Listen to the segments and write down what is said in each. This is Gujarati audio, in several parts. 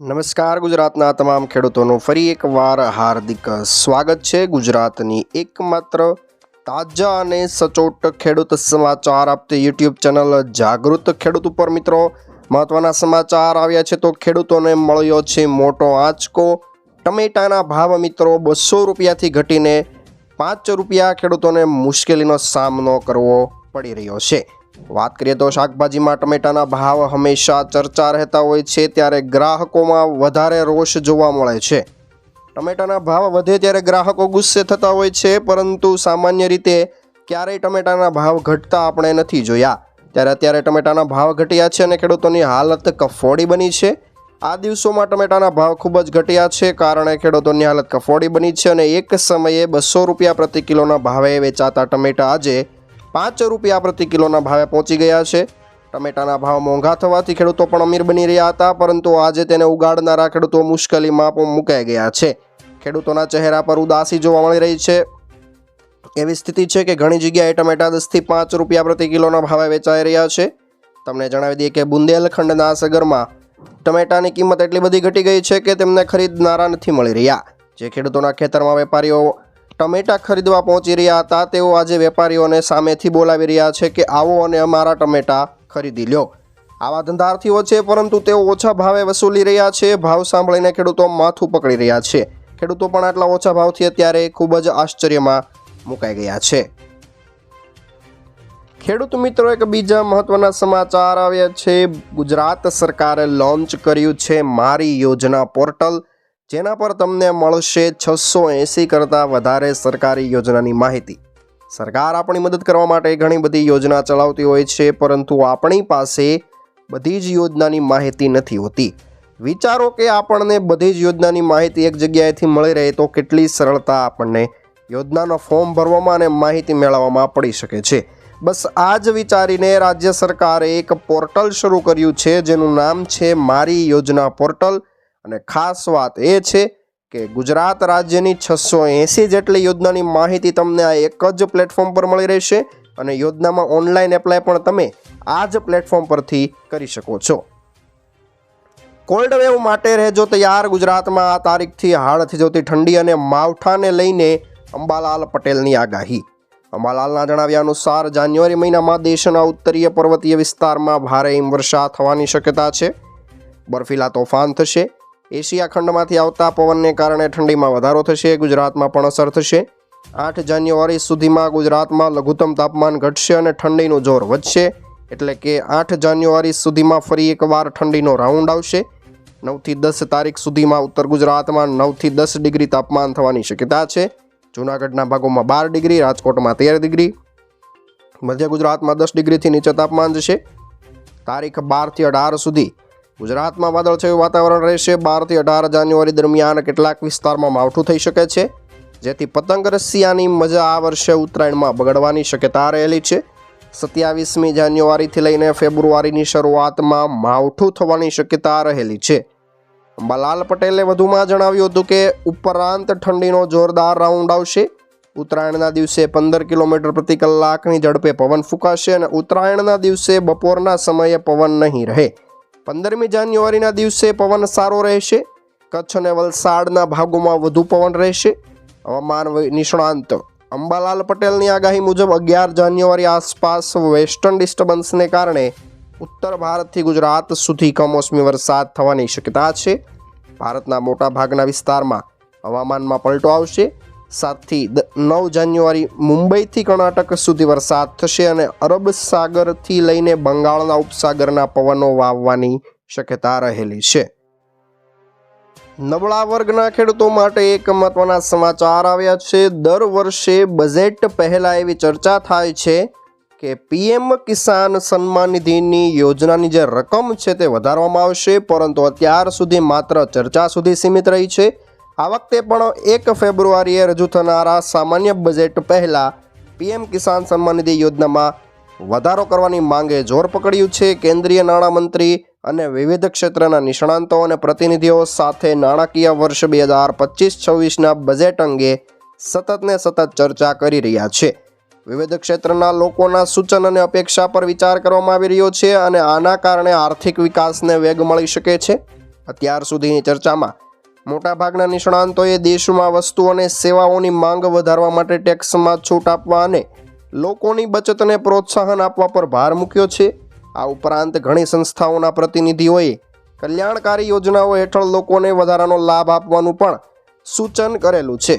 નમસ્કાર, ગુજરાતના તમામ ખેડૂતોનું ફરી એકવાર હાર્દિક સ્વાગત છે. ગુજરાતની એકમાત્ર તાજા અને સચોટ ખેડૂત સમાચાર આપતી યુટ્યુબ ચેનલ જાગૃત ખેડૂત ઉપર મિત્રો મહત્વના સમાચાર આવ્યા છે તો ખેડૂતોને મળ્યો છે મોટો આંચકો. ટમેટાના ભાવ મિત્રો બસો રૂપિયાથી ઘટીને પાંચ રૂપિયા ખેડૂતોને મુશ્કેલીનો સામનો કરવો પડી રહ્યો છે. વાત કરીએ તો શાકભાજીમાં ટમેટાના ભાવ હંમેશા ચર્ચા રહેતા હોય છે, ત્યારે ગ્રાહકોમાં વધારે રોષ જોવા મળે છે. ટમેટાના ભાવ વધે ત્યારે ગ્રાહકો ગુસ્સે થતા હોય છે, પરંતુ સામાન્ય રીતે ક્યારેય ટમેટાના ભાવ ઘટતા આપણે નથી જોયા. ત્યારે અત્યારે ટમેટાના ભાવ ઘટ્યા છે અને ખેડૂતોની હાલત કફોડી બની છે. આ દિવસોમાં ટમેટાના ભાવ ખૂબ જ ઘટ્યા છે, કારણે ખેડૂતોની હાલત કફોડી બની છે અને એક સમયે બસો રૂપિયા પ્રતિ કિલોના ભાવે વેચાતા ટમેટા આજે પાંચ રૂપિયા પ્રતિ કિલોના ભાવે પહોંચી ગયા છે. ટમેટાના ભાવ મોંઘા થવાથી ખેડૂતો પણ અમીર બની રહ્યા હતા, પરંતુ આજે તેને ઉગાડનારા ખેડૂતો મુશ્કેલીમાં પણ મુકાઈ ગયા છે. ખેડૂતોના ચહેરા પર ઉદાસી જોવા મળી રહી છે. એવી સ્થિતિ છે કે ઘણી જગ્યાએ ટમેટા દસથી પાંચ રૂપિયા પ્રતિ કિલોના ભાવે વેચાઈ રહ્યા છે. તમને જણાવી દઈએ કે બુંદેલખંડના સગરમાં ટમેટાની કિંમત એટલી બધી ઘટી ગઈ છે કે તેમને ખરીદનારા નથી મળી રહ્યા. જે ખેડૂતોના ખેતરમાં વેપારીઓ ટમેટા ખરીદવા પહોંચી રહ્યા હતા. તેઓ આજે વેપારીઓને સામેથી બોલાવી રહ્યા છે કે આવો અને અમારા ટમેટા ખરીદી લ્યો આવા ધંધાર્થીઓ છે, પરંતુ તેઓ ઓછા ભાવે વસૂલી રહ્યા છે. ભાવ સાંભળીને ખેડૂતો માથું પકડી રહ્યા છે. ખેડૂતો પણ આટલા ઓછા ભાવથી અત્યારે ખૂબ જ આશ્ચર્યમાં મુકાઈ ગયા છે. ખેડૂત મિત્રો, એક બીજા મહત્વના સમાચાર આવ્યા છે. ગુજરાત સરકારે લોન્ચ કર્યું છે મારી યોજના પોર્ટલ. જેના પર તમને મળશે છસો એંસી કરતાં વધારે સરકારી યોજનાની માહિતી. સરકાર આપણી મદદ કરવા માટે ઘણી બધી યોજના ચલાવતી હોય છે, પરંતુ આપણી પાસે બધી જ યોજનાની માહિતી નથી હોતી. વિચારો કે આપણને બધી જ યોજનાની માહિતી એક જગ્યાએથી મળી રહે તો કેટલી સરળતા આપણને યોજનાનો ફોર્મ ભરવામાં અને માહિતી મેળવવામાં પડી શકે છે. બસ આ જ વિચારીને રાજ્ય સરકારે એક પોર્ટલ શરૂ કર્યું છે, જેનું નામ છે મારી યોજના પોર્ટલ. અને ખાસ વાત એ છે કે ગુજરાત રાજ્યની છસો એંસી જેટલી યોજનાની માહિતી તમને આ એક જ પ્લેટફોર્મ પર મળી રહેશે અને યોજનામાં ઓનલાઈન એપ્લાય પણ તમે આ જ પ્લેટફોર્મ પરથી કરી શકો છો. કોલ્ડ વેવ માટે રહેજો તૈયાર. ગુજરાતમાં આ તારીખથી હાડથી જોતી ઠંડી અને માવઠાને લઈને અંબાલાલ પટેલની આગાહી. અંબાલાલના જણાવ્યા અનુસાર જાન્યુઆરી મહિનામાં દેશના ઉત્તરીય પર્વતીય વિસ્તારમાં ભારે હિમવર્ષા થવાની શક્યતા છે. બર્ફીલા તોફાન થશે. એશિયા ખંડમાંથી આવતા પવનને કારણે ઠંડીમાં વધારો થશે, ગુજરાતમાં પણ અસર થશે. આઠ જાન્યુઆરી સુધીમાં ગુજરાતમાં લઘુત્તમ તાપમાન ઘટશે અને ઠંડીનું જોર વધશે, એટલે કે આઠ જાન્યુઆરી સુધીમાં ફરી એકવાર ઠંડીનો રાઉન્ડ આવશે. નવથી દસ તારીખ સુધીમાં ઉત્તર ગુજરાતમાં નવથી દસ ડિગ્રી તાપમાન થવાની શક્યતા છે. જૂનાગઢના ભાગોમાં બાર ડિગ્રી, રાજકોટમાં તેર ડિગ્રી. મધ્ય ગુજરાતમાં દસ ડિગ્રીથી નીચે તાપમાન જશે. તારીખ બારથી અઢાર સુધી ગુજરાતમાં વાદળછાયું વાતાવરણ રહેશે. બારથી અઢાર જાન્યુઆરી દરમિયાન કેટલાક વિસ્તારમાં માવઠું થઈ શકે છે. જેથી પતંગ રસિયાની મજા આ વર્ષે ઉત્તરાયણમાં બગડવાની શક્યતા રહેલી છે. સત્યાવીસમી જાન્યુઆરીથી લઈને ફેબ્રુઆરીની શરૂઆતમાં માવઠું થવાની શક્યતા રહેલી છે. અંબાલાલ પટેલે વધુમાં જણાવ્યું હતું કે, ઉપરાંત ઠંડીનો જોરદાર રાઉન્ડ આવશે. ઉત્તરાયણના દિવસે પંદર કિલોમીટર પ્રતિ કલાકની ઝડપે પવન ફૂંકાશે અને ઉત્તરાયણના દિવસે બપોરના સમયે પવન નહીં રહે. પંદરમી જાન્યુઆરીના દિવસે પવન સારો રહેશે. કચ્છ અને વલસાડના ભાગોમાં વધુ પવન રહેશે. હવામાન નિષ્ણાંત. અંબાલાલ પટેલની આગાહી મુજબ અગિયાર જાન્યુઆરી આસપાસ વેસ્ટર્ન ડિસ્ટર્બન્સને કારણે ઉત્તર ભારતથી ગુજરાત સુધી કમોસમી વરસાદ થવાની શક્યતા છે. ભારતના મોટા ભાગના વિસ્તારમાં હવામાનમાં પલટો આવશે. સાતથી નવ જાન્યુઆરી મુંબઈથી કર્ણાટક સુધી વરસાદ થશે અને અરબ સાગરથી લઈને બંગાળના ઉપસાગરના પવનો વાવવાની શક્યતા રહેલી છે. નબળા વર્ગના ખેડૂતો માટે એક મહત્વના સમાચાર આવ્યા છે. દર વર્ષે બજેટ પહેલા એવી ચર્ચા થાય છે કે પીએમ કિસાન સન્માન નિધિની યોજનાની જે રકમ છે તે વધારવામાં આવશે, પરંતુ અત્યાર સુધી માત્ર ચર્ચા સુધી સીમિત રહી છે. આ વખતે પણ એક ફેબ્રુઆરીએ રજૂ થનારા સામાન્ય બજેટ પહેલાં પીએમ કિસાન સન્માન નિધિ યોજનામાં વધારો કરવાની માંગે જોર પકડ્યું છે. કેન્દ્રીય નાણામંત્રી અને વિવિધ ક્ષેત્રના નિષ્ણાંતો અને પ્રતિનિધિઓ સાથે નાણાકીય વર્ષ બે હજાર પચીસ છવ્વીસના બજેટ અંગે સતત ને સતત ચર્ચા કરી રહ્યા છે. વિવિધ ક્ષેત્રના લોકોના સૂચન અને અપેક્ષા પર વિચાર કરવામાં આવી રહ્યો છે અને આના કારણે આર્થિક વિકાસને વેગ મળી શકે છે. અત્યાર સુધીની ચર્ચામાં મોટાભાગના નિષ્ણાંતોએ દેશમાં વસ્તુ અને સેવાઓની માંગ વધારવા માટે ટેક્સમાં છૂટ આપવા અને લોકોની બચતને પ્રોત્સાહન આપવા પર ભાર મૂક્યો છે. આ ઉપરાંત ઘણી સંસ્થાઓના પ્રતિનિધિઓએ કલ્યાણકારી યોજનાઓ હેઠળ લોકોને વધારાનો લાભ આપવાનું પણ સૂચન કરેલું છે.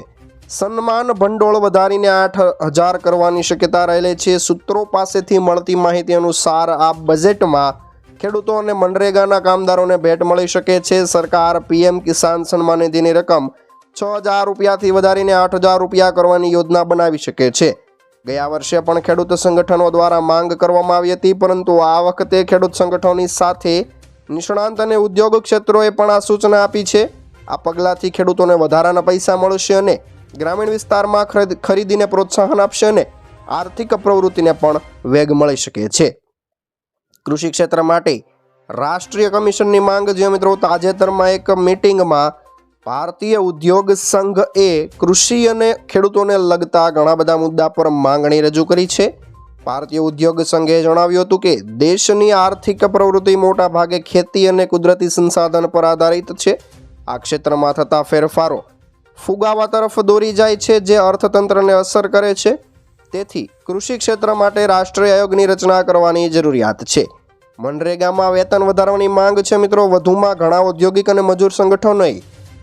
સન્માન ભંડોળ વધારીને આઠ હજાર કરવાની શક્યતા રહેલી છે. સૂત્રો પાસેથી મળતી માહિતી અનુસાર આ બજેટમાં ખેડૂતો અને મનરેગાના કામદારોને ભેટ મળી શકે છે. સરકાર પીએમ કિસાન સન્માન નિધિની રકમ છ હજાર રૂપિયાથી વધારીને આઠ હજાર રૂપિયા કરવાની યોજના બનાવી શકે છે. ગયા વર્ષે પણ ખેડૂત સંગઠનો દ્વારા માંગ કરવામાં આવી હતી, પરંતુ આ વખતે ખેડૂત સંગઠનોની સાથે નિષ્ણાંત અને ઉદ્યોગ ક્ષેત્રોએ પણ આ સૂચના આપી છે. આ પગલાંથી ખેડૂતોને વધારાના પૈસા મળશે અને ગ્રામીણ વિસ્તારમાં ખરીદ ખરીદીને પ્રોત્સાહન આપશે અને આર્થિક પ્રવૃત્તિને પણ વેગ મળી શકે છે. કૃષિ ક્ષેત્ર માટે રાષ્ટ્રીય કમિશનની માંગ. જે મિત્રો તાજેતરમાં એક મિટિંગમાં ભારતીય ઉદ્યોગ સંઘ એ કૃષિ અને ખેડૂતોને લગતા ઘણા બધા મુદ્દા પર માંગણી રજૂ કરી છે. ભારતીય ઉદ્યોગ સંઘે જણાવ્યું હતું કે દેશની આર્થિક પ્રવૃત્તિ મોટા ભાગે ખેતી અને કુદરતી સંસાધન પર આધારિત છે. આ ક્ષેત્રમાં થતા ફેરફારો ફુગાવા તરફ દોરી જાય છે, જે અર્થતંત્રને અસર કરે છે. તેથી કૃષિ ક્ષેત્ર માટે રાષ્ટ્રીય આયોગની રચના કરવાની જરૂરિયાત છે. મનરેગામાં વેતન વધારવાની માંગ છે મિત્રો, વધુમાં ઘણા ઔદ્યોગિક અને મજૂર સંગઠનોએ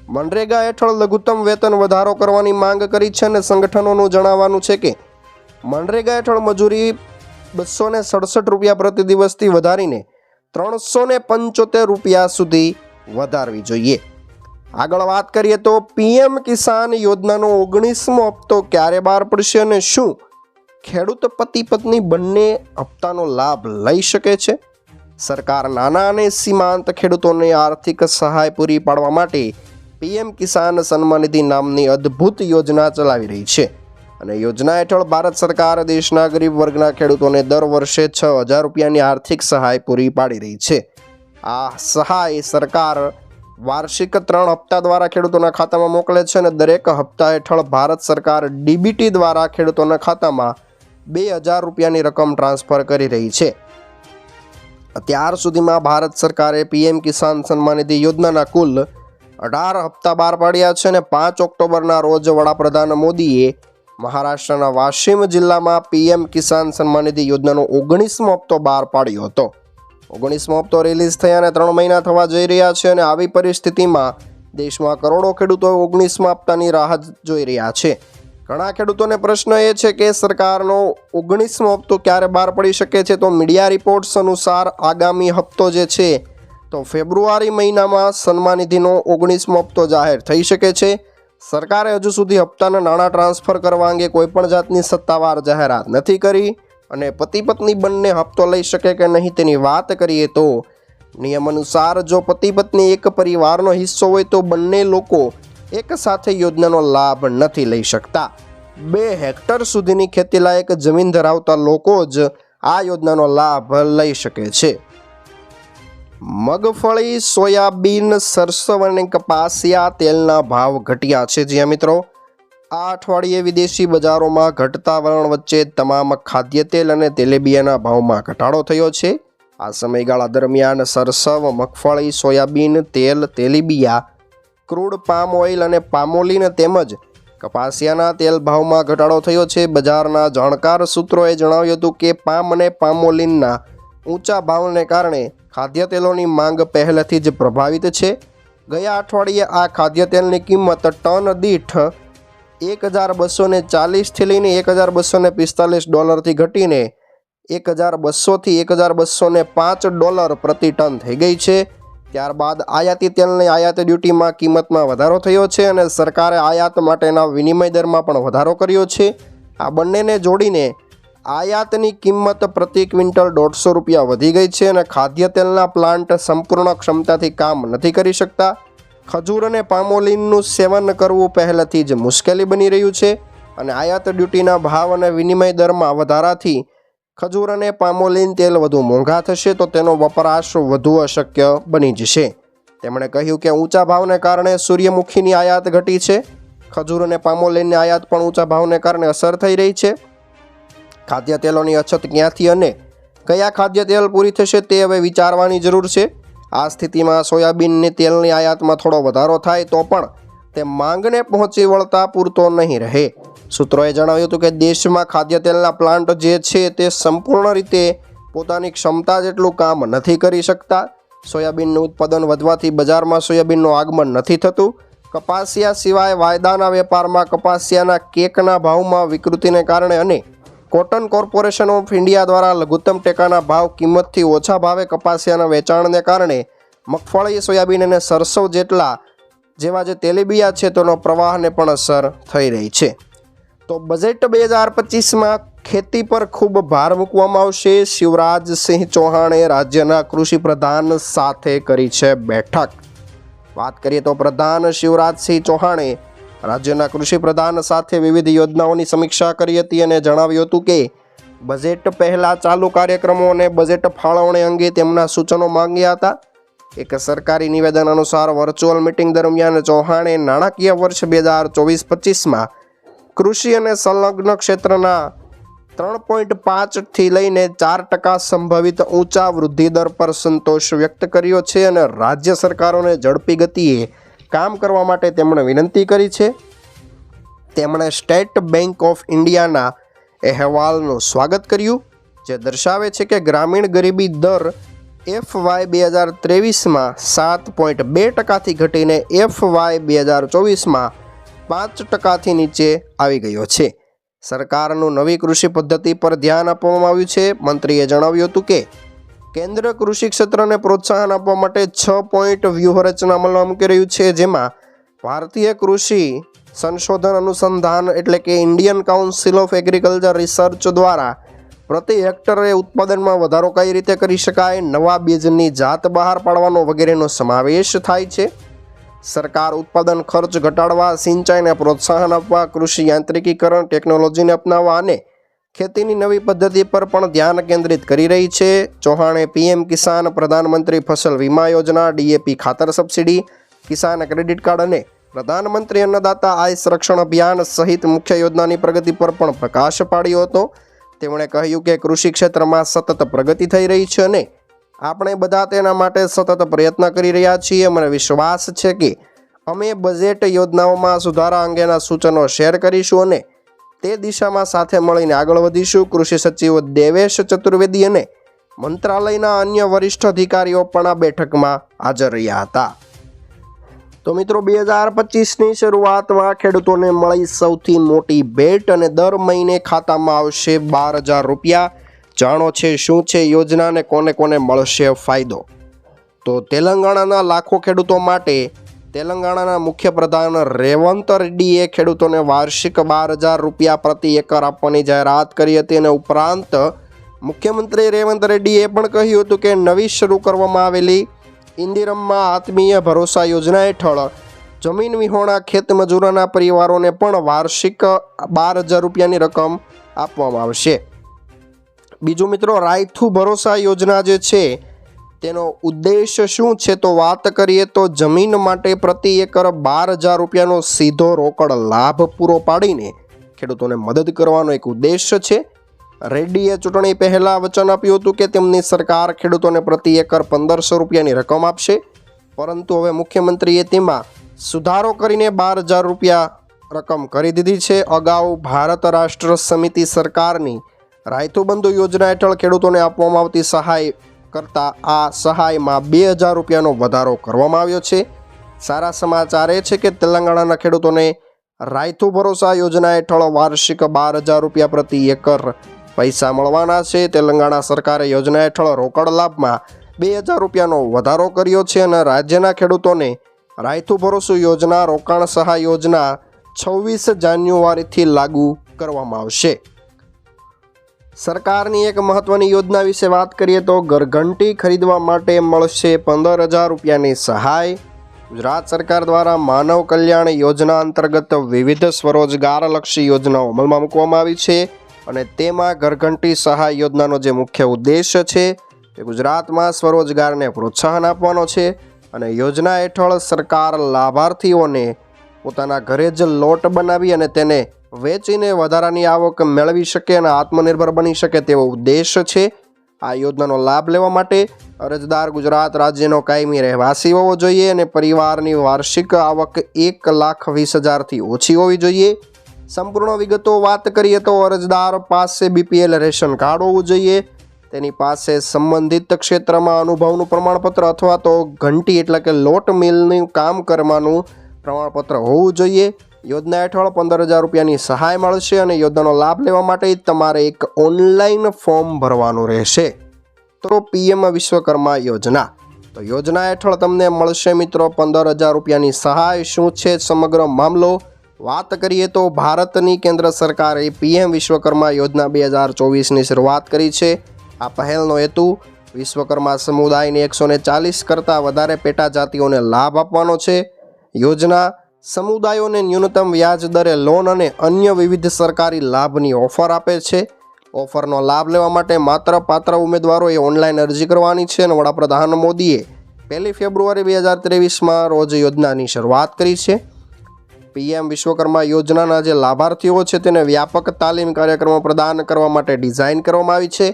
મનરેગા હેઠળ લઘુત્તમ વેતન વધારો કરવાની માંગ કરી છે અને સંગઠનોનું જણાવવાનું છે કે, મનરેગા હેઠળ મજૂરી બસો ને સડસઠ રૂપિયા પ્રતિ દિવસથી વધારીને ત્રણસો ને પંચોતેર રૂપિયા સુધી વધારવી જોઈએ. આગળ વાત કરીએ તો પીએમ કિસાન યોજનાનો ઓગણીસમો હપ્તો ક્યારે બહાર પડશે અને શું? ખેડૂત પતિ પત્ની બંને હપ્તાનો લાભ લઈ શકે છે. સરકાર નાના અને સીમાંત ખેડૂતોને આર્થિક સહાય પૂરી પાડવા માટે પીએમ કિસાન સન્માનિધિ નામની અદ્ભુત યોજના ચલાવી રહી છે. અને યોજના હેઠળ ભારત સરકાર દેશના ગરીબ વર્ગના ખેડૂતોને દર વર્ષે છ હજાર રૂપિયાની આર્થિક સહાય પૂરી પાડી રહી છે. આ સહાય સરકાર વાર્ષિક ત્રણ હપ્તા દ્વારા ખેડૂતોના ખાતામાં મોકલે છે અને દરેક હપ્તા હેઠળ ભારત સરકાર ડીબીટી દ્વારા ખેડૂતોના ખાતામાં બે હજાર રૂપિયાની રકમ ટ્રાન્સફર કરી રહી છે. અત્યાર સુધીમાં ભારત સરકારે પીએમ કિસાન સન્માન નિધિ યોજનાના કુલ અઢાર હપ્તા બહાર પાડ્યા છે અને પાંચ ઓક્ટોબરના રોજ વડાપ્રધાન મોદીએ મહારાષ્ટ્રના વાશિમ જિલ્લામાં પીએમ કિસાન સન્માન નિધિ યોજનાનો ઓગણીસમો હપ્તો બહાર પાડ્યો હતો. ઓગણીસમો હપ્તો રિલીઝ થયા અને ત્રણ મહિના થવા જઈ રહ્યા છે અને આવી પરિસ્થિતિમાં દેશમાં કરોડો ખેડૂતો ઓગણીસમા હપ્તાની રાહ જોઈ રહ્યા છે. ઘણા ખેડૂતોને પ્રશ્ન એ છે કે સરકારનો ઓગણીસમો હપ્તો ક્યારે બહાર પડી શકે છે? તો મીડિયા રિપોર્ટ્સ અનુસાર આગામી હપ્તો જે છે, તો ફેબ્રુઆરી મહિનામાં સન્માનિધિનો ઓગણીસમો હપ્તો જાહેર થઈ શકે છે. સરકારે હજુ સુધી હપ્તાના નાણાં ટ્રાન્સફર કરવા અંગે કોઈપણ જાતની સત્તાવાર જાહેરાત નથી કરી અને પતિ પત્ની બંને હપ્તો લઈ શકે કે નહીં તેની વાત કરીએ તો નિયમ અનુસાર જો પતિ પત્ની એક પરિવારનો હિસ્સો હોય તો બંને લોકો એક સાથે યોજનાનો લાભ નથી લઈ શકતા. બે હેક્ટર સુધીની ખેતીલાયક જમીન ધરાવતા લોકો જ આ યોજનાનો લાભ લઈ શકે છે. મગફળી, સોયાબીન, સરસવ અને કપાસિયા તેલના ભાવ ઘટ્યા છે જ્યાં મિત્રો. આ અઠવાડિયે વિદેશી બજારોમાં ઘટતા વલણ વચ્ચે તમામ ખાદ્ય તેલ અને તેલેબિયાના ભાવમાં ઘટાડો થયો છે. આ સમયગાળા દરમિયાન સરસવ, મગફળી, સોયાબીન, તેલ, તેલીબિયા ક્રૂડ પામ ઓઇલ અને પામોલીન તેમજ કપાસિયાના તેલ ભાવમાં ઘટાડો થયો છે. બજારના જાણકાર સૂત્રોએ જણાવ્યું હતું કે પામ અને પામોલીનના ઊંચા ભાવને કારણે ખાદ્ય તેલોની માંગ પહેલેથી જ પ્રભાવિત છે. ગયા અઠવાડિયે આ ખાદ્ય તેલની કિંમત ટન દીઠ એક હજાર બસો ને ચાલીસથી લઈને એક હજાર બસો ને પિસ્તાલીસ ડોલરથી ઘટીને એક હજાર બસોથી એક હજાર બસો પાંચ ડોલર પ્રતિ ટન થઈ ગઈ છે. ત્યારબાદ આયાતી તેલની આયાત ડ્યુટીમાં કિંમતમાં વધારો થયો છે અને સરકારે આયાત માટેના વિનિમય દરમાં પણ વધારો કર્યો છે. આ બંનેને જોડીને આયાતની કિંમત પ્રતિ ક્વિન્ટલ દોઢસો રૂપિયા વધી ગઈ છે અને ખાદ્ય તેલના પ્લાન્ટ સંપૂર્ણ ક્ષમતાથી કામ નથી કરી શકતા. ખજૂર અને પામોલીનનું સેવન કરવું પહેલેથી જ મુશ્કેલી બની રહ્યું છે અને આયાત ડ્યુટીના ભાવ અને વિનિમય દરમાં વધારાથી ખજૂર અને પામોલીન તેલ વધુ મોંઘા થશે તો તેનો વપરાશ વધુ અશક્ય બની જશે. તેમણે કહ્યું કે ઊંચા ભાવને કારણે સૂર્યમુખીની આયાત ઘટી છે. ખજૂર અને પામોલીનની આયાત પણ ઊંચા ભાવને કારણે અસર થઈ રહી છે. ખાદ્ય તેલોની અછત ક્યાંથી અને કયા ખાદ્ય તેલ પૂરી થશે તે હવે વિચારવાની જરૂર છે. આ સ્થિતિમાં સોયાબીનની તેલની આયાતમાં થોડો વધારો થાય તો પણ તે માંગને પહોંચી વળતા પૂરતો નહીં રહે. સૂત્રોએ જણાવ્યું હતું કે દેશમાં ખાદ્ય તેલના પ્લાન્ટ જે છે તે સંપૂર્ણ રીતે પોતાની ક્ષમતા જેટલું કામ નથી કરી શકતા. સોયાબીનનું ઉત્પાદન વધવાથી બજારમાં સોયાબીનનું આગમન નથી થતું. કપાસિયા સિવાય વાયદાના વેપારમાં કપાસિયાના કેકના ભાવમાં વિકૃતિને કારણે અને કોટન કોર્પોરેશન ઓફ ઇન્ડિયા દ્વારા લઘુત્તમ ટેકાના ભાવ કિંમતથી ઓછા ભાવે કપાસિયાના વેચાણને કારણે મગફળી, સોયાબીન અને સરસવ જેટલા જેવા જે તેલીબિયા છે તેનો પ્રવાહને પણ અસર થઈ રહી છે. તો બજેટ બે હજાર પચીસમાં ખેતી પર ખૂબ ભાર મૂકવામાં આવશે. શિવરાજસિંહ ચૌહાણે રાજ્યના કૃષિ પ્રધાન સાથે કરી છે બેઠક. વાત કરીએ તો પ્રધાન શિવરાજસિંહ ચૌહાણે રાજ્યના કૃષિ પ્રધાન સાથે વિવિધ યોજનાઓની સમીક્ષા કરી હતી અને જણાવ્યું હતું કે બજેટ પહેલાં ચાલુ કાર્યક્રમો અને બજેટ ફાળવણી અંગે તેમના સૂચનો માંગ્યા હતા. એક સરકારી નિવેદન અનુસાર વર્ચ્યુઅલ મિટિંગ દરમિયાન ચૌહાણે નાણાકીય વર્ષ બે હજાર ચોવીસ પચીસમાં કૃષિ અને સંલગ્ન ક્ષેત્રના ત્રણ પોઈન્ટ પાંચથી લઈને ચાર ટકા સંભવિત ઊંચા વૃદ્ધિ દર પર સંતોષ વ્યક્ત કર્યો છે અને રાજ્ય સરકારોને ઝડપી ગતિએ કામ કરવા માટે તેમણે વિનંતી કરી છે. તેમણે સ્ટેટ બેંક ઓફ ઇન્ડિયાના અહેવાલનું સ્વાગત કર્યું, જે દર્શાવે છે કે ગ્રામીણ ગરીબી દર એફ વાય બે હજાર ત્રેવીસમાં સાત પોઈન્ટ બે ટકાથી ઘટીને એફ વાય બે હજાર ચોવીસમાં પાંચ ટકાથી નીચે આવી ગયો છે. સરકારનું નવી કૃષિ પદ્ધતિ પર ધ્યાન આપવામાં આવ્યું છે. મંત્રીએ જણાવ્યું હતું કે, કેન્દ્ર કૃષિ ક્ષેત્રને પ્રોત્સાહન આપવા માટે છ પોઈન્ટ વ્યૂહરચના અમલમાં મૂકી રહ્યું છે, જેમાં ભારતીય કૃષિ સંશોધન અનુસંધાન એટલે કે Indian council of agriculture research દ્વારા પ્રતિ હેક્ટરે ઉત્પાદનમાં વધારો કઈ રીતે કરી શકાય, નવા બીજની જાત બહાર પાડવાનો વગેરેનો સમાવેશ થાય છે. સરકાર ઉત્પાદન ખર્ચ ઘટાડવા, સિંચાઈને પ્રોત્સાહન આપવા, કૃષિ યાંત્રિકીકરણ ટેકનોલોજીને અપનાવવા અને ખેતીની નવી પદ્ધતિ પર પણ ધ્યાન કેન્દ્રિત કરી રહી છે. ચૌહાણે પીએમ કિસાન પ્રધાનમંત્રી ફસલ વીમા યોજના, ડીએપી ખાતર સબસિડી, કિસાન ક્રેડિટ કાર્ડ અને પ્રધાનમંત્રી અન્નદાતા આય સંરક્ષણ અભિયાન સહિત મુખ્ય યોજનાની પ્રગતિ પર પણ પ્રકાશ પાડ્યો હતો. તેમણે કહ્યું કે કૃષિ ક્ષેત્રમાં સતત પ્રગતિ થઈ રહી છે અને આપણે બધા તેના માટે સતત પ્રયત્ન કરી રહ્યા છીએ. મને વિશ્વાસ છે કે અમે બજેટ યોજનાઓમાં સુધારા અંગેના સૂચનો શેર કરીશું અને તે દિશામાં સાથે મળીને આગળ વધીશું. કૃષિ સચિવ દેવેશ ચતુર્વેદી અને મંત્રાલયના અન્ય વરિષ્ઠ અધિકારીઓ પણ આ બેઠકમાં હાજર રહ્યા હતા. તો મિત્રો, બે હજાર પચીસની શરૂઆતમાં ખેડૂતોને મળી સૌથી મોટી ભેટ અને દર મહિને ખાતામાં આવશે બાર હજાર રૂપિયા. જાણો છે શું છે યોજના અને કોને કોને મળશે ફાયદો? તો તેલંગાણાના લાખો ખેડૂતો માટે તેલંગાણાના મુખ્ય પ્રધાન રેવંત રેડ્ડીએ ખેડૂતોને વાર્ષિક બાર હજાર રૂપિયા પ્રતિ એકર આપવાની જાહેરાત કરી હતી અને ઉપરાંત મુખ્યમંત્રી રેવંત રેડ્ડીએ પણ કહ્યું હતું કે નવી શરૂ કરવામાં આવેલી ઇન્દિરમમાં આત્મીય ભરોસા યોજના હેઠળ જમીન વિહોણા ખેતમજૂરોના પરિવારોને પણ વાર્ષિક બાર હજાર રૂપિયાની રકમ આપવામાં આવશે. બીજું મિત્રો રાયથુ ભરોસા યોજના જે છે, તેનો ઉદ્દેશ શું છે તો વાત કરીએ તો જમીન માટે પ્રતિ એકર બાર હજાર રૂપિયાનો સીધો રોકડ લાભ પૂરો પાડીને ખેડૂતોને મદદ કરવાનો એક ઉદ્દેશ છે. રેડ્ડીએ ચૂંટણી પહેલાં વચન આપ્યું હતું કે તેમની સરકાર ખેડૂતોને પ્રતિ એકર પંદરસો રૂપિયાની રકમ આપશે. પરંતુ હવે મુખ્યમંત્રીએ તેમાં સુધારો કરીને બાર હજાર રૂપિયા રકમ કરી દીધી છે. અગાઉ ભારત રાષ્ટ્ર સમિતિ સરકારની રાયતુ બંધુ યોજના હેઠળ ખેડૂતોને આપવામાં આવતી સહાય કરતાં આ સહાયમાં બે હજાર રૂપિયાનો વધારો કરવામાં આવ્યો છે. સારા સમાચાર એ છે કે તેલંગાણાના ખેડૂતોને રાયતુ ભરોસા યોજના હેઠળ વાર્ષિક બાર હજાર રૂપિયા પ્રતિ એકર પૈસા મળવાના છે. તેલંગાણા સરકારે યોજના હેઠળ રોકડ લાભમાં બે હજાર રૂપિયાનો વધારો કર્યો છે અને રાજ્યના ખેડૂતોને રાયતુ ભરોસો યોજના રોકાણ સહાય યોજના છવ્વીસ જાન્યુઆરીથી લાગુ કરવામાં આવશે. સરકારની એક મહત્વની યોજના વિશે વાત કરીએ તો ઘરઘંટી ખરીદવા માટે મળશે પંદર હજાર રૂપિયાની સહાય. ગુજરાત સરકાર દ્વારા માનવ કલ્યાણ યોજના અંતર્ગત વિવિધ સ્વરોજગારલક્ષી યોજનાઓ અમલમાં મૂકવામાં આવી છે અને તેમાં ઘરઘંટી સહાય યોજનાનો જે મુખ્ય ઉદ્દેશ છે તે ગુજરાતમાં સ્વરોજગારને પ્રોત્સાહન આપવાનો છે અને યોજના હેઠળ સરકાર લાભાર્થીઓને પોતાના ઘરે જ લોટ બનાવી અને તેને વેચીને વધારાની આવક મેળવી શકે અને આત્મનિર્ભર બની શકે તેવો ઉદ્દેશ છે. આ યોજનાનો લાભ લેવા માટે અરજદાર ગુજરાત રાજ્યનો કાયમી રહેવાસી હોવો જોઈએ અને પરિવારની વાર્ષિક આવક એક લાખ વીસ હજારથી ઓછી હોવી જોઈએ. સંપૂર્ણ વિગતો વાત કરીએ તો અરજદાર પાસે બીપીએલ રેશન કાર્ડ હોવું જોઈએ. તેની પાસે સંબંધિત ક્ષેત્રમાં અનુભવનું પ્રમાણપત્ર અથવા તો ઘંટી એટલે કે લોટ મિલનું કામ કરવાનું પ્રમાણપત્ર હોવું જોઈએ. યોજના હેઠળ પંદર હજાર રૂપિયાની સહાય મળશે અને યોજનાનો લાભ લેવા માટે તમારે એક ઓનલાઈન ફોર્મ ભરવાનું રહેશે. તો પીએમ વિશ્વકર્મા યોજના. તો યોજના હેઠળ તમને મળશે મિત્રો પંદર હજાર રૂપિયાની સહાય. શું છે સમગ્ર મામલો? વાત કરીએ તો ભારતની કેન્દ્ર સરકારે પીએમ વિશ્વકર્મા યોજના બે હજાર ચોવીસની શરૂઆત કરી છે. આ પહેલનો હેતુ વિશ્વકર્મા સમુદાયને એકસો ચાલીસ કરતાં વધારે પેટા જાતિઓને લાભ આપવાનો છે. યોજના સમુદાયોને ન્યૂનતમ વ્યાજ દરે લોન અને અન્ય વિવિધ સરકારી લાભની ઓફર આપે છે. ઓફરનો લાભ લેવા માટે માત્ર પાત્ર ઉમેદવારોએ ઓનલાઈન અરજી કરવાની છે અને વડાપ્રધાન મોદીએ પહેલી ફેબ્રુઆરી બે હજાર ત્રેવીસમાં રોજ યોજનાની શરૂઆત કરી છે. પીએમ વિશ્વકર્મા યોજનાના જે લાભાર્થીઓ છે તેને વ્યાપક તાલીમ કાર્યક્રમો પ્રદાન કરવા માટે ડિઝાઇન કરવામાં આવી છે.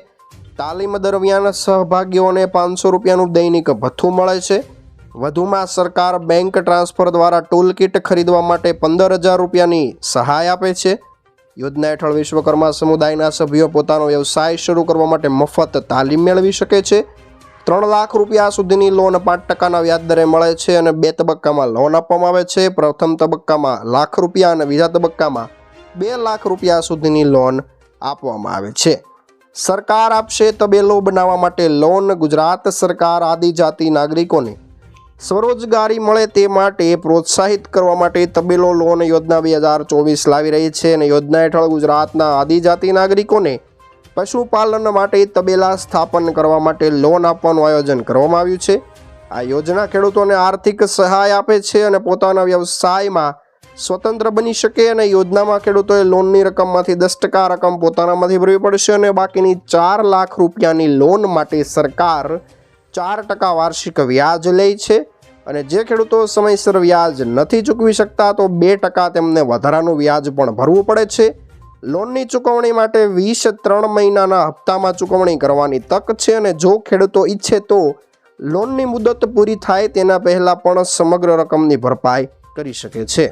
તાલીમ દરમિયાન સહભાગીઓને પાંચસો રૂપિયાનું દૈનિક ભથ્થું મળે છે. વધુમાં સરકાર બેંક ટ્રાન્સફર દ્વારા ટૂલ કિટ ખરીદવા માટે પંદર હજાર રૂપિયાની સહાય આપે છે. યોજના હેઠળ વિશ્વકર્મા સમુદાયના સભ્યો પોતાનો વ્યવસાય શરૂ કરવા માટે મફત તાલીમ મેળવી શકે છે. ત્રણ લાખ રૂપિયા સુધીની લોન પાંચ ટકાના વ્યાજ દરે મળે છે અને બે તબક્કામાં લોન આપવામાં આવે છે. પ્રથમ તબક્કામાં લાખ રૂપિયા અને બીજા તબક્કામાં બે લાખ રૂપિયા સુધીની લોન આપવામાં આવે છે. સરકાર આપશે તબેલો બનાવવા માટે લોન ગુજરાત સરકાર આદિજાતિ નાગરિકોને સ્વરોજગારી મળે તે માટે પ્રોત્સાહિત કરવા માટે તબેલો લોન યોજના બે હજાર ચોવીસ લાવી રહી છે અને યોજના હેઠળ ગુજરાતના આદિજાતિ નાગરિકોને પશુપાલન માટે તબેલા સ્થાપન કરવા માટે લોન આપવાનું આયોજન કરવામાં આવ્યું છે. આ યોજના ખેડૂતોને આર્થિક સહાય આપે છે અને પોતાના વ્યવસાયમાં સ્વતંત્ર બની શકે અને યોજનામાં ખેડૂતોએ લોનની રકમમાંથી દસ ટકા રકમ પોતાનામાંથી ભરવી પડશે અને બાકીની ચાર લાખ રૂપિયાની લોન માટે સરકાર ચાર ટકા વાર્ષિક વ્યાજ લે છે અને જે ખેડૂતો સમયસર વ્યાજ નથી ચૂકવી શકતા તો બે ટકા તેમને વધારાનું વ્યાજ પણ ભરવું પડે છે. લોનની ચૂકવણી માટે વીસ ત્રણ મહિનાના હપ્તામાં ચૂકવણી કરવાની તક છે અને જો ખેડૂતો ઈચ્છે તો લોનની મુદત પૂરી થાય તેના પહેલાં પણ સમગ્ર રકમની ભરપાઈ કરી શકે છે.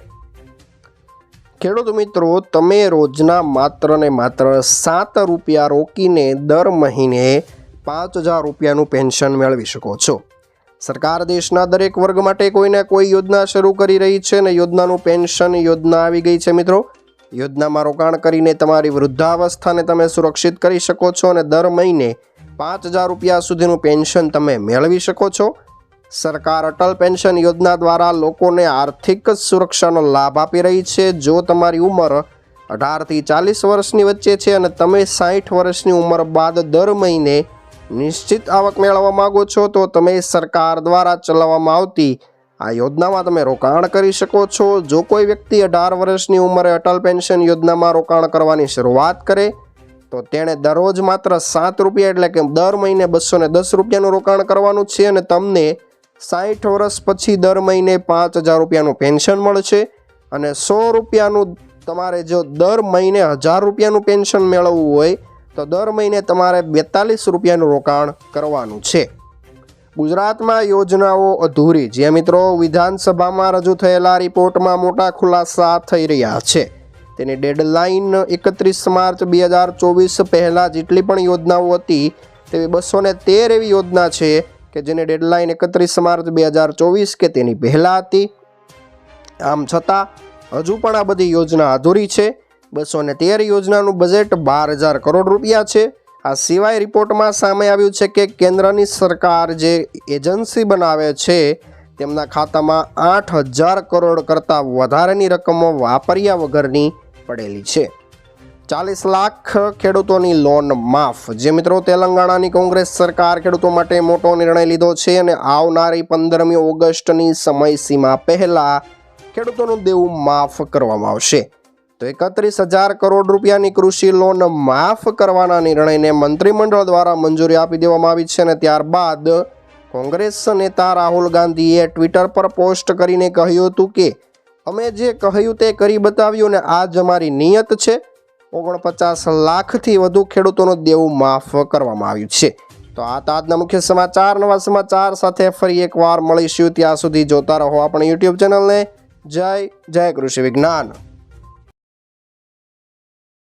ખેડૂત મિત્રો, તમે રોજના માત્ર ને માત્ર સાત રૂપિયા રોકીને દર મહિને પાંચ હજાર રૂપિયાનું પેન્શન મેળવી શકો છો. સરકાર દેશના દરેક વર્ગ માટે કોઈને કોઈ યોજના શરૂ કરી રહી છે અને યોજનાનું પેન્શન યોજના આવી ગઈ છે મિત્રો? યોજનામાં રોકાણ કરીને તમારી વૃદ્ધાવસ્થાને તમે સુરક્ષિત કરી શકો છો અને દર મહિને પાંચ હજાર રૂપિયા સુધીનું પેન્શન તમે મેળવી શકો છો. સરકાર અટલ પેન્શન યોજના દ્વારા લોકોને આર્થિક સુરક્ષાનો લાભ આપી રહી છે. જો તમારી ઉંમર અઢારથી ચાલીસ વર્ષની વચ્ચે છે અને તમે સાઠ વર્ષની ઉંમર બાદ દર મહિને નિશ્ચિત આવક મેળવવા માગો છો તો તમે સરકાર દ્વારા ચલાવવામાં આવતી આ યોજનામાં તમે રોકાણ કરી શકો છો. જો કોઈ વ્યક્તિ અઢાર વર્ષની ઉંમરે અટલ પેન્શન યોજનામાં રોકાણ કરવાની શરૂઆત કરે, તો તેણે દરરોજ માત્ર સાત રૂપિયા એટલે કે દર મહિને બસો ને દસ રૂપિયાનું રોકાણ કરવાનું છે અને તમને સાઠ વર્ષ પછી દર મહિને પાંચ હજાર રૂપિયાનું પેન્શન મળશે. અને સો રૂપિયાનું તમારે જો દર મહિને હજાર રૂપિયાનું પેન્શન મેળવવું હોય તો દર મહિને તમારે બેતાલીસ રૂપિયાનું રોકાણ કરવાનું છે. ગુજરાતમાં યોજનાઓ અધૂરી, જે મિત્રો વિધાનસભામાં રજૂ થયેલા રિપોર્ટમાં મોટા ખુલાસા થઈ રહ્યા છે. તેની ડેડલાઇન એકત્રીસ માર્ચ બે હજાર ચોવીસ પહેલાં જેટલી પણ યોજનાઓ હતી, તેવી બસો ને તેર એવી યોજના છે કે જેની ડેડલાઇન એકત્રીસ માર્ચ બે હજાર ચોવીસ કે તેની પહેલાં હતી. આમ છતાં, હજુ પણ આ બધી યોજના અધૂરી છે. બસો ને તેર યોજનાનું બજેટ બાર હજાર કરોડ રૂપિયા છે. આ સિવાય રિપોર્ટમાં સામે આવ્યું છે કે કેન્દ્રની સરકાર જે એજન્સી બનાવે છે, તેમના ખાતામાં આઠ હજાર કરોડ કરતાં વધારેની રકમો વાપર્યા વગરની પડેલી છે. ચાલીસ લાખ ખેડૂતોની લોન માફ. જે મિત્રો, તેલંગાણાની કોંગ્રેસ સરકાર ખેડૂતો માટે મોટો નિર્ણય લીધો છે અને આવનારી પંદરમી ઓગસ્ટની સમયસીમા પહેલાં ખેડૂતોનું દેવું માફ કરવામાં આવશે. તો એકત્રીસ હજાર કરોડ રૂપિયાની કૃષિ લોન માફ કરવાના નિર્ણયને મંત્રીમંડળ દ્વારા મંજૂરી આપી દેવામાં આવી છે અને ત્યારબાદ કોંગ્રેસ નેતા રાહુલ ગાંધીએ ટ્વિટર પર પોસ્ટ કરીને કહ્યું હતું કે, અમે જે કહ્યું તે કરી બતાવ્યું અને આ જ અમારી નિયત છે. ઓગણપચાસ લાખથી વધુ ખેડૂતોનું દેવું માફ કરવામાં આવ્યું છે. તો આ તાજના મુખ્ય સમાચાર. નવા સમાચાર સાથે ફરી એકવાર મળીશું. ત્યાં સુધી જોતા રહો આપણી યુટ્યુબ ચેનલને. જય જય કૃષિ વિજ્ઞાન.